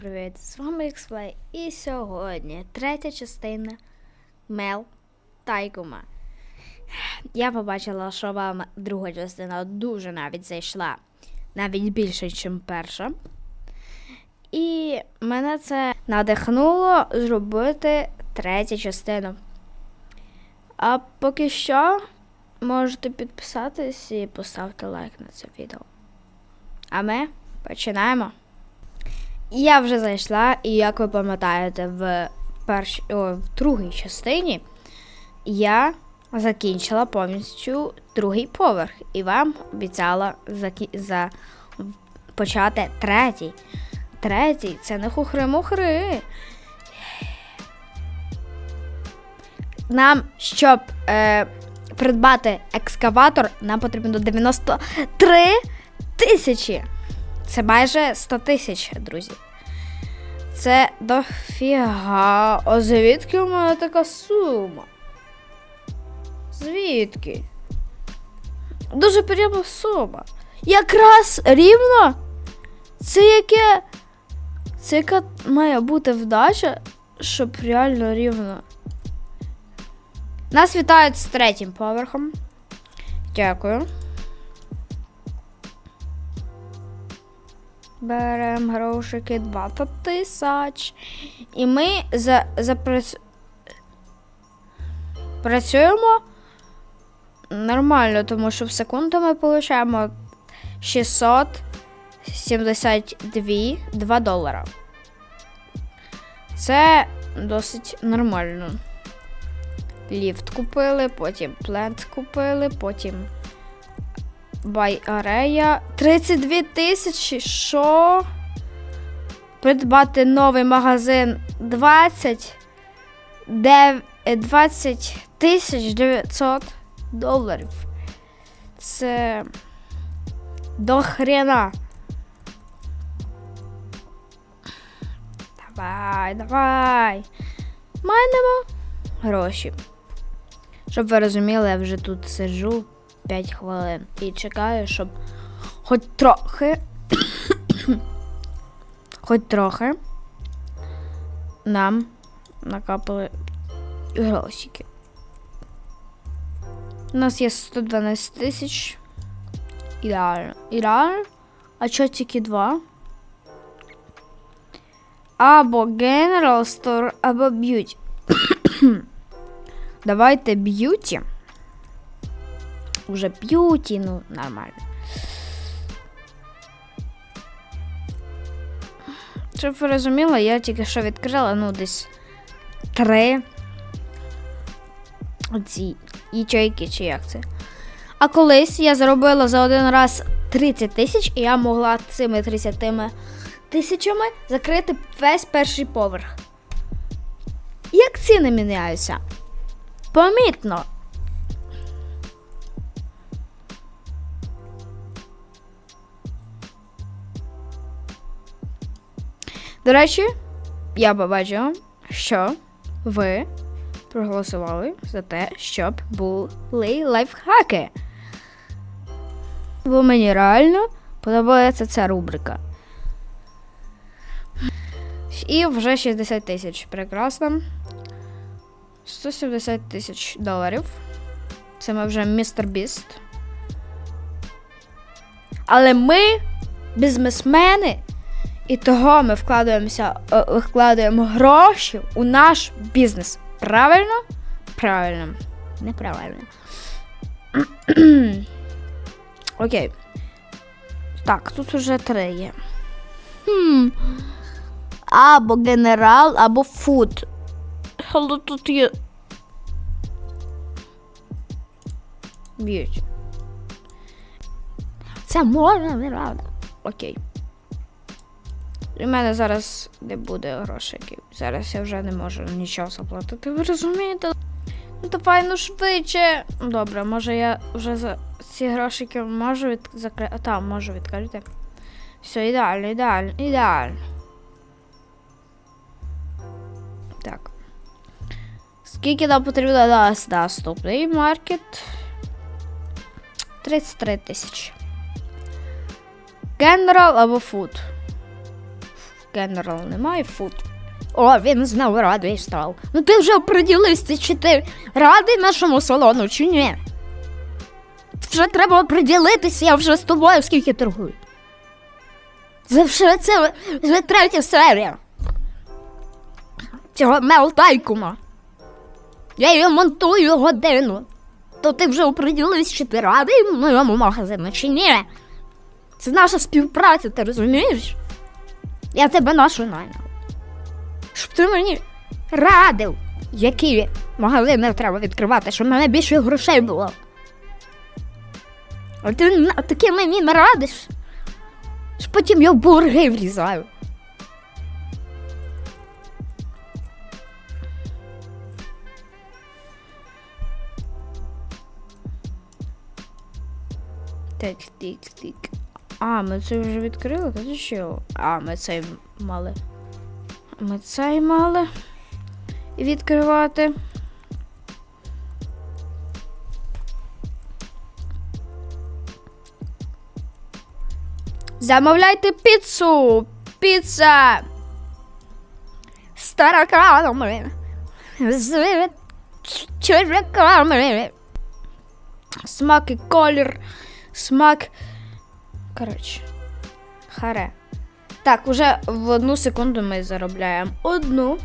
привіт! З вами Xplay і сьогодні третя частина Мел Тайкума. Я побачила, що вам друга частина дуже навіть зайшла, навіть більше, ніж перша. І мене це надихнуло зробити третю частину. А поки що можете підписатись і поставити лайк на це відео. А ми починаємо. Я вже зайшла, і як ви пам'ятаєте, в перш... О, в другій частині я закінчила повністю другий поверх і вам обіцяла закі... за... почати третій. Третій це не хухри-мухри. Нам, щоб е, придбати екскаватор, нам потрібно 93 тисячі. Це майже 100 тисяч, друзі. Це дофіга. А звідки у мене така сума? Звідки? Дуже приємна сума. Якраз рівно. Це яке. Це яка має бути вдача, щоб реально рівно. Нас вітають з третім поверхом. Дякую. Беремо грошики 20 тисяч. І ми за, за працю- працюємо нормально, тому що в секунду ми отримуємо 672 2 долара. Це досить нормально. Ліфт купили, потім плент купили, потім Бай Арея. 32 тисячі. Що? Придбати новий магазин 20. Е, 20 тисяч 900 доларів. Це до хрена. Давай, давай. Майнемо гроші. Щоб ви розуміли, я вже тут сиджу 5 хвилин і чекаю, щоб хоч трохи. хоч трохи нам накапали грошики. У нас є 112 тисяч. Ідеально. Ідеально. А чого тільки два? Або General Store, або Beauty. Давайте б'юті. Уже б'юті, ну, нормально. Щоб ви розуміли, я тільки що відкрила, ну, десь три оці ячейки, чи як це. А колись я заробила за один раз 30 тисяч, і я могла цими 30 тисячами закрити весь перший поверх. Як ціни міняються? Помітно. До речі, я побачила, що ви проголосували за те, щоб були лайфхаки. Бо мені реально подобається ця рубрика. І вже 60 тисяч. Прекрасно. 170 тисяч доларів. Це ми вже містер Біст. Але ми бізнесмени. І того ми вкладаємося, е, вкладаємо гроші у наш бізнес. Правильно? Правильно. Неправильно. Окей. Так, тут уже три є. Хм. Або генерал, або фуд. Але тут є. Б'ють. Це можна, неправда. Окей. У мене зараз не буде грошей. Зараз я вже не можу нічого заплатити. Ви розумієте? Ну давай ну швидше. Добре, може я вже за ці грошики можу від... закрити. Там можу відкрити. Все, ідеально, ідеально, ідеально. Так. Скільки нам потрібно на наступний маркет? 33 тисячі. Генерал або фуд. Генерал немає фуд. О, він знову радий став. Ну ти вже оприділився, чи ти радий нашому салону, чи ні? Вже треба оприділитися, я вже з тобою скільки торгую. Це вже це вже третя серія. Цього мелтайкума. Я її монтую годину. То ти вже оприділився, чи ти радий моєму магазину, чи ні? Це наша співпраця, ти розумієш? Я тебе нашу найняв. Щоб ти мені радив, які магазини треба відкривати, щоб мене більше грошей було. А ти таке мені не радиш. Що потім я в борги влізаю. Так, тик, тик. А, ми це вже відкрили, та що? А, ми цей мали. Ми цей мали відкривати. Замовляйте піцу! Піца! З тараканами! З черв'яками! Смак і колір, смак. Коротше. Харе. Так, уже в одну секунду ми заробляємо одну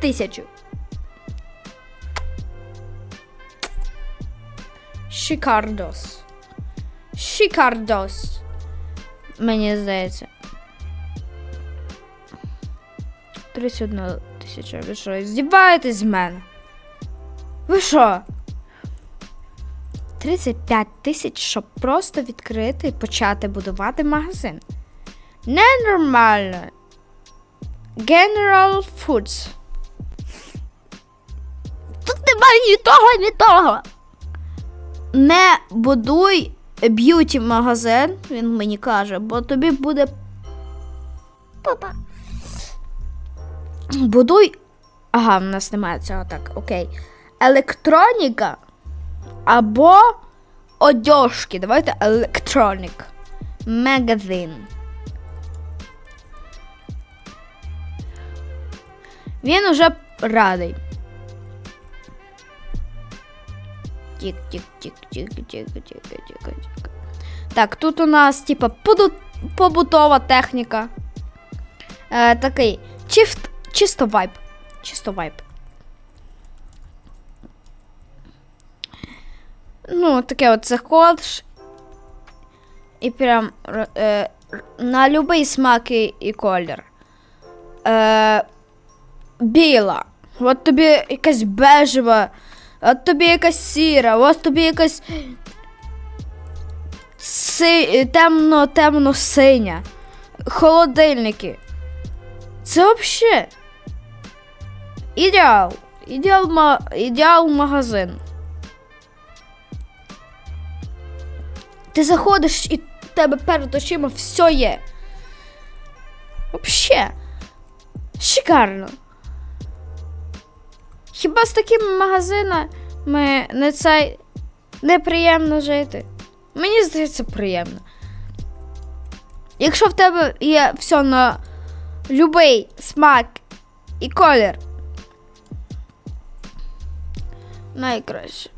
тисячу. Шикардос. Шикардос. Мені здається. 31 тисяча. Ви що, здіваєтесь з мене? Ви що? 35 тисяч, щоб просто відкрити і почати будувати магазин. Ненормально. General Foods. Тут немає ні того, ні того. Не будуй б'юті магазин, він мені каже, бо тобі буде. Папа. Будуй. Ага, в нас немає цього так, окей. Електроніка або одежки. Давайте Electronic Magazine. Він уже радий. Тік-тік-тік-тік-тік-тік-тік-тік. Так, тут у нас, типа, побутова техніка. Е, Такий чист, чисто вайб. Чисто вайб. Ну, таке от заходиш. І прям е, на будь-який смак і, колір. Е, біла. От тобі якась бежева, от тобі якась сіра, от тобі якась си, темно, темно синя. Холодильники. Це взагалі. Ідеал. Ідеал, ма- ідеал магазин. Ти заходиш і тебе перед очима все є. Вообще. Шикарно. Хіба з такими магазинами не цей неприємно жити? Мені здається, приємно. Якщо в тебе є все на любий смак і колір. Найкраще.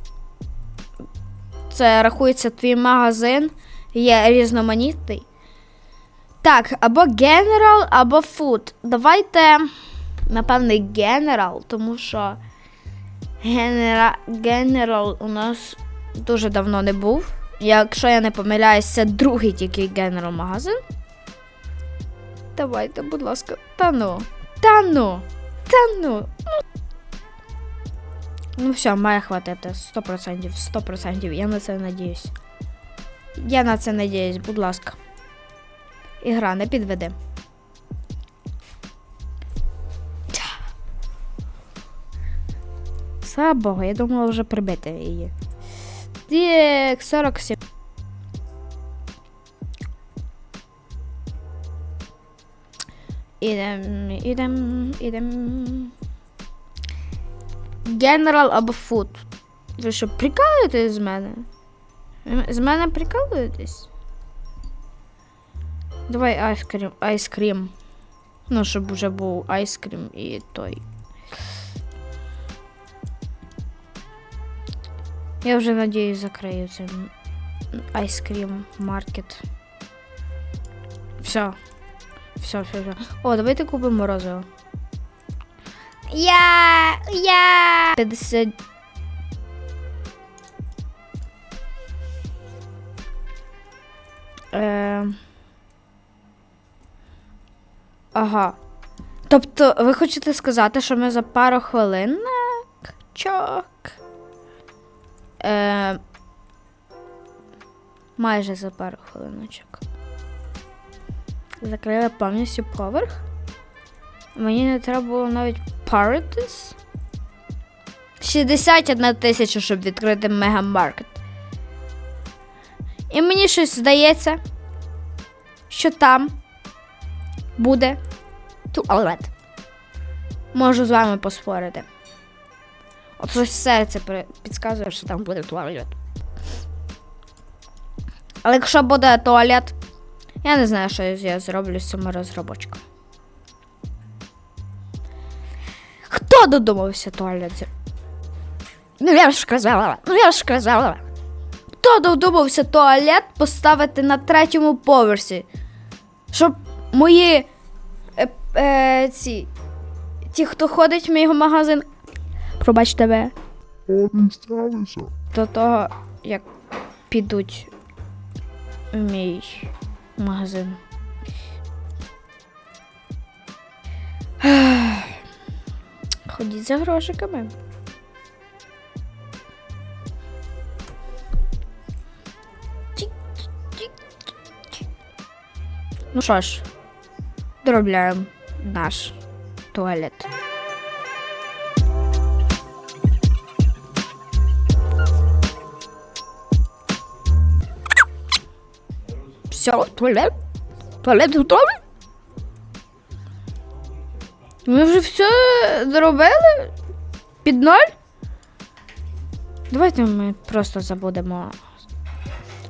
Це рахується твій магазин, є різноманітний. Так, або General, або Food. Давайте, напевне, General, тому що General, General у нас дуже давно не був. Якщо я не помиляюсь, це другий тільки General магазин. Давайте, будь ласка, та ну. Та ну. Та ну. Ну все, має хватити 100%, 100%. Я на це надіюсь. Я на це надіюсь, будь ласка. Ігра, не підведи. Слава Богу, я думала вже прибити її. Так, 47. Ідем, ідем, ідем. Генерал або фуд. Ви що, прикалуєтесь з мене? З мене прикалуєтесь? Давай айскрім. айскрім. Ну, щоб вже був айскрім і той. Я вже надіюсь закрию цей айскрім маркет. Все. Все, все, все. О, давайте купимо морозиво. Я. Я. 50. Е... Ага. Тобто, ви хочете сказати, що ми за пару хвилинок? Чок. Е... Майже за пару хвилиночок. Закрили повністю поверх. Мені не треба було навіть паритись. 61 тисяча, щоб відкрити мегамаркет. І мені щось здається, що там буде туалет. Можу з вами поспорити. От щось серце підказує, що там буде туалет. Але якщо буде туалет, я не знаю, що я зроблю з цими розробочками. Хто додумався туалет? Ну я ж казала, ну я ж казала. Хто додумався туалет поставити на третьому поверсі? Щоб мої е, е, ці. Ті, хто ходить в мій магазин. Пробач тебе. До того, як підуть в мій магазин. Ходіть за грошиками. Ну що ж, доробляємо наш туалет. Все, туалет. Туалет готовий? Ми вже все зробили? Під ноль? Давайте ми просто забудемо,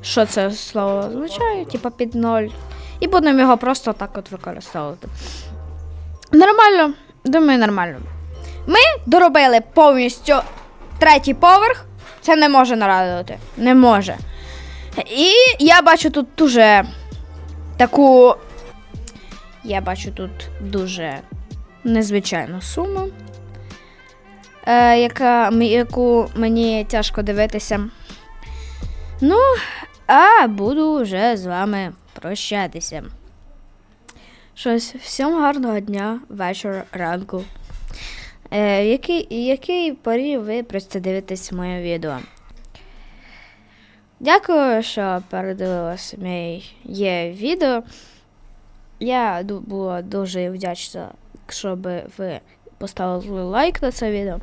що це слово означає, типа під ноль. І будемо його просто так от використовувати. Нормально, думаю, нормально. Ми доробили повністю третій поверх. Це не може нарадувати. Не може. І я бачу тут дуже таку. Я бачу тут дуже незвичайну суму, е, яка, яку мені тяжко дивитися. Ну, а буду вже з вами прощатися. Щось, всім гарного дня, вечора, ранку. Е, який, який порі ви просто дивитесь моє відео. Дякую, що передивилися моє відео. Я була дуже вдячна, якщо би ви поставили лайк на це відео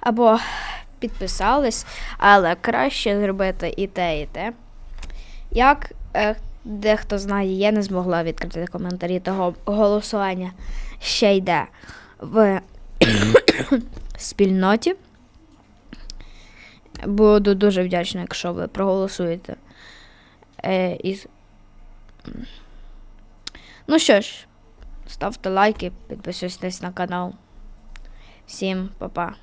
або підписались, але краще зробити і те, і те. Як е, дехто знає, я не змогла відкрити коментарі, того голосування ще йде в спільноті. Буду дуже вдячна, якщо ви проголосуєте. Е, із... Ну що ж, ставте лайки, підписуйтесь на канал. Всім па-па.